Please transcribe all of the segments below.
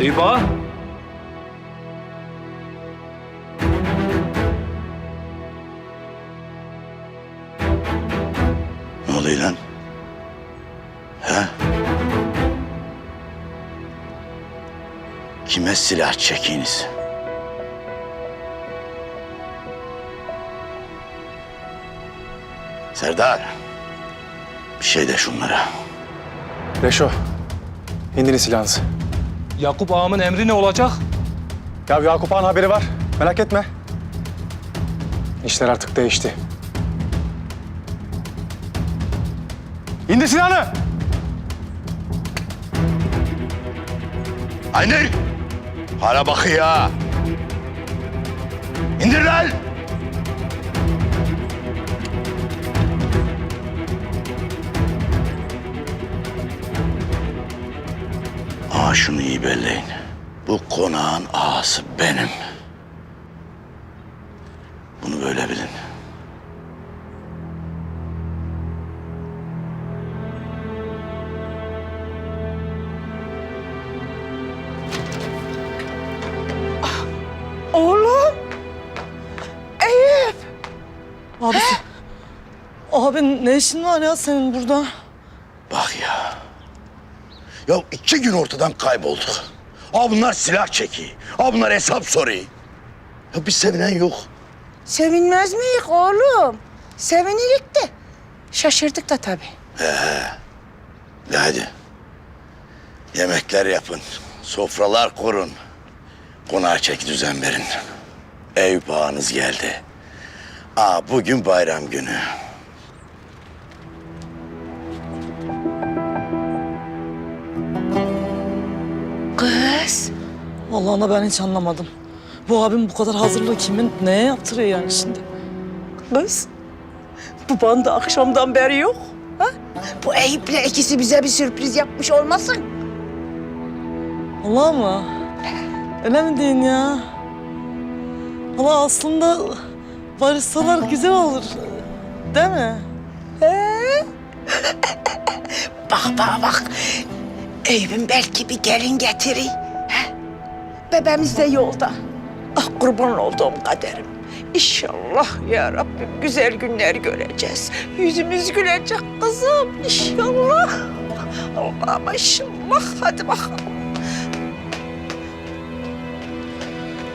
Ağa. Ne oluyor lan? He? Kime silah çekiniz? Serdar. Bir şey de şunlara. Reşo, indirin silahınızı. Yakup ağamın emri ne olacak? Ya Yakup Ağa'nın haberi var. Merak etme. İşler artık değişti. İndir silahını! Aynur! Hala bakıyor ha. Belleyin. Bu konağın ağası benim. Bunu böyle bilin. Oğlum. Eyüp. Abi, abi ne işin var ya senin burada? Ya. İki gün ortadan kaybolduk. Aa bunlar silah çeki. Aa bunlar hesap soruyor. Ya bir sevinen yok. Sevinmez miyiz oğlum? Sevinirik de. Şaşırdık da tabii. De hadi. Yemekler yapın. Sofralar kurun. Konağa çek düzen verin. Eyüp ağanız geldi. Aa bugün bayram günü. Vallahi ana ben hiç anlamadım. Bu abim bu kadar hazırlığı kimin neye yaptırıyor yani şimdi? Kız. Bu banda akşamdan beri yok. Ha? Bu Eyüp'le ikisi bize bir sürpriz yapmış olmasın? Allah mı? Öyle mi diyorsun ya? Ama aslında barışsalar güzel olur. Değil mi? Bak bak bak. Eyüp'ün belki bir gelin getirir. He? Bebeğimiz de yolda. Ah kurban olduğum kaderim. İnşallah ya Rabbim güzel günler göreceğiz. Yüzümüz gülecek kızım inşallah. Allah inşallah. Hadi bakalım.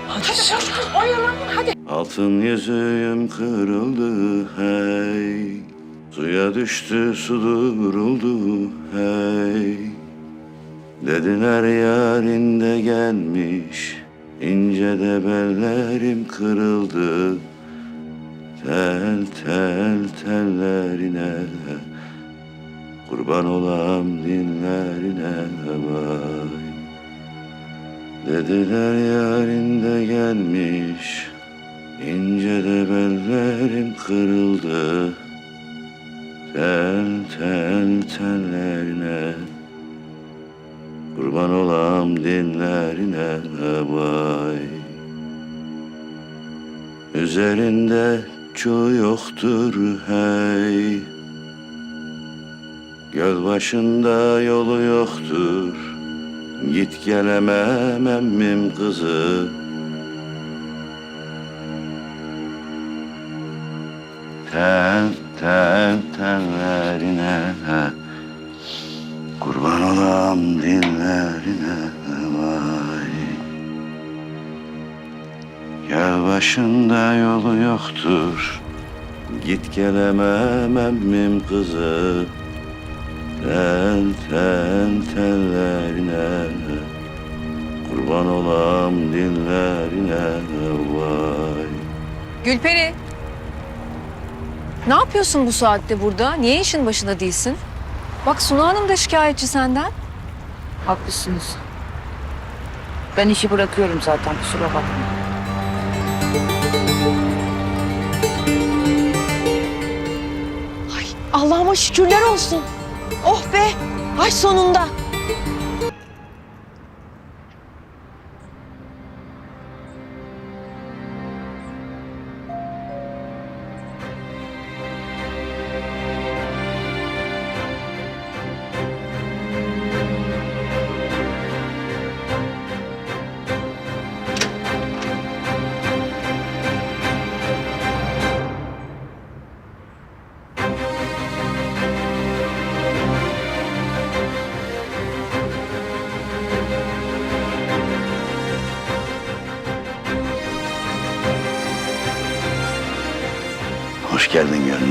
Hadi. Hadi oyalanın hadi. Altın yüzüğüm kırıldı hey. Suya düştü su duruldu hey. Dediler yarinde gelmiş. ince de bellerim kırıldı. Tel tel tellerine Kurban olam dinlerine vay Dediler yarinde gelmiş ince de bellerim kırıldı Tel tel tellerine Kurban olam dinlerine vay. Üzerinde çoğu yoktur hey. Göl başında yolu yoktur. Git gelemem emmim kızı. Tel tel tellerine Kurban olam dinlerine vay Gel başında yolu yoktur Git gelemem emmim kızı Tel tel tellerine Kurban olam dinlerine vay Gülperi. Ne yapıyorsun bu saatte burada? Niye işin başında değilsin? Bak Suna Hanım da şikayetçi senden. Haklısınız. Ben işi bırakıyorum zaten kusura bakma. Allah'ıma şükürler olsun. Oh be. Ay sonunda.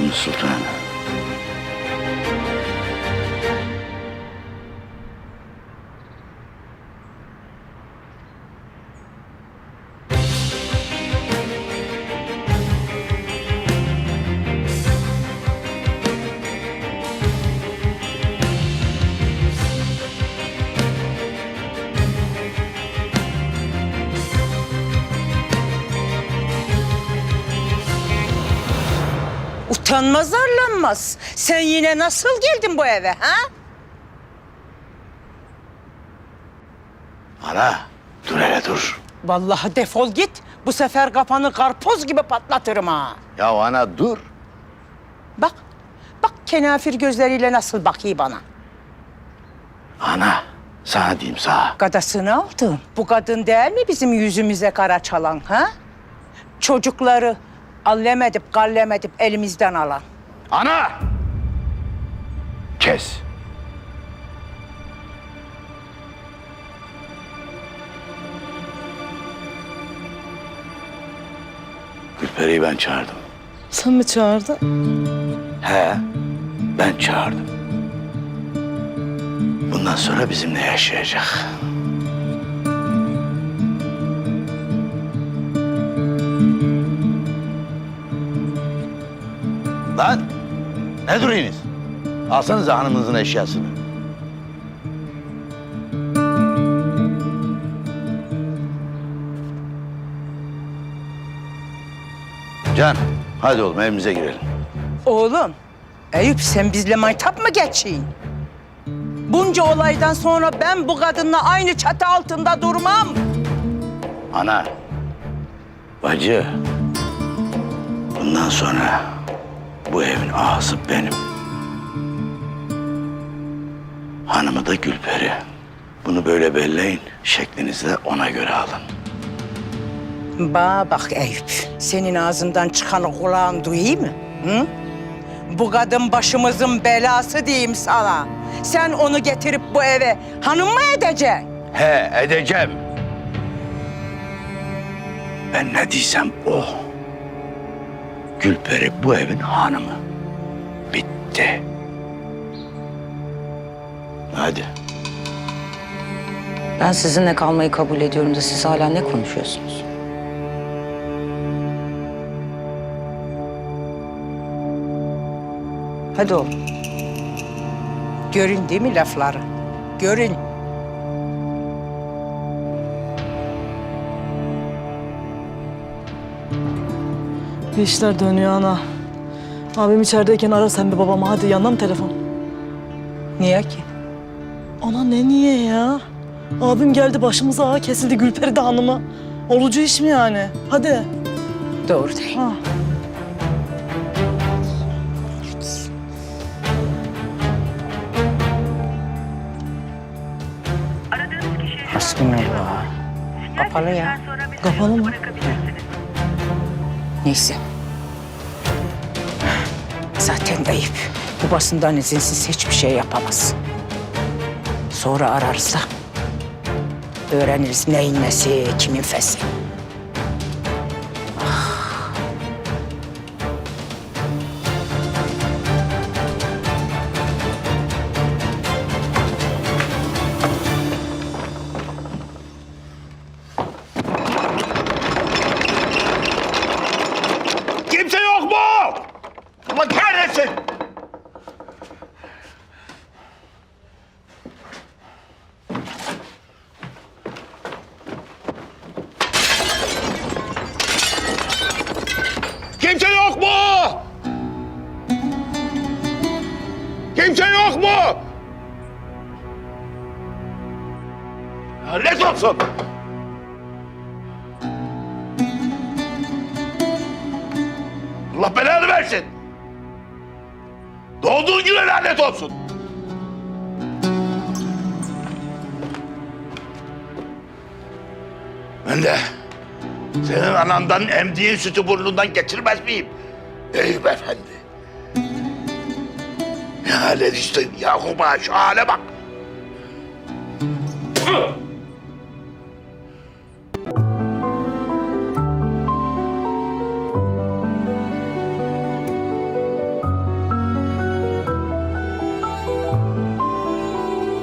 你说出了。Utanmaz arlanmaz. Sen yine nasıl geldin bu eve ha? Ana dur hele dur. Vallahi defol git. Bu sefer kafanı karpuz gibi patlatırım ha. Ya ana dur. Bak, bak kenafir gözleriyle nasıl bakıyor bana. Ana sana diyeyim sana. Gadasını aldım. Bu kadın değil mi bizim yüzümüze kara çalan ha? Çocukları allem edip gallem edip elimizden alan. Ana! Kes. Gülperi'yi ben çağırdım. Sen mi çağırdın? He, ben çağırdım. Bundan sonra bizimle yaşayacak. Lan, ne duruyorsunuz? Alsanıza hanımınızın eşyasını. Can, hadi oğlum evimize girelim. Oğlum, Eyüp sen bizle maytap mı geçeyim? Bunca olaydan sonra ben bu kadınla aynı çatı altında durmam. Ana, bacı, bundan sonra bu evin ağası benim. Hanımı da Gülperi. Bunu böyle belleyin, şeklinizi de ona göre alın. Bana bak Eyüp, senin ağzından çıkanı kulağın duyuyor mu? Hı? Bu kadın başımızın belası diyeyim sana. Sen onu getirip bu eve hanım mı edeceksin? He, edeceğim. Ben ne diysem o. Gülperi bu evin hanımı. Bitti. Hadi. Ben sizinle kalmayı kabul ediyorum da siz hala ne konuşuyorsunuz? Hadi oğlum. Görün değil mi lafları? Görün. Bir işler dönüyor ana. Abim içerideyken ara sen bir babama hadi yanına mı telefon? Niye ki? Ana ne niye ya? Abim geldi başımıza ağa kesildi Gülperi de hanıma. Olucu iş mi yani? Hadi. Doğru değil. Ha. Hasbunallah. Kapalı ya. Kapalı mı? Neyse. Zaten Eyüp babasından izinsiz hiçbir şey yapamaz. Sonra ararsa öğreniriz neyin nesi, kimin fesi. Olsun! Allah belanı versin. Doğduğun güne lanet olsun. Ben de senin anandan emdiğin sütü burnundan geçirmez miyim? Eyüp efendi. Ne hale düştün Yakup'a şu hale bak.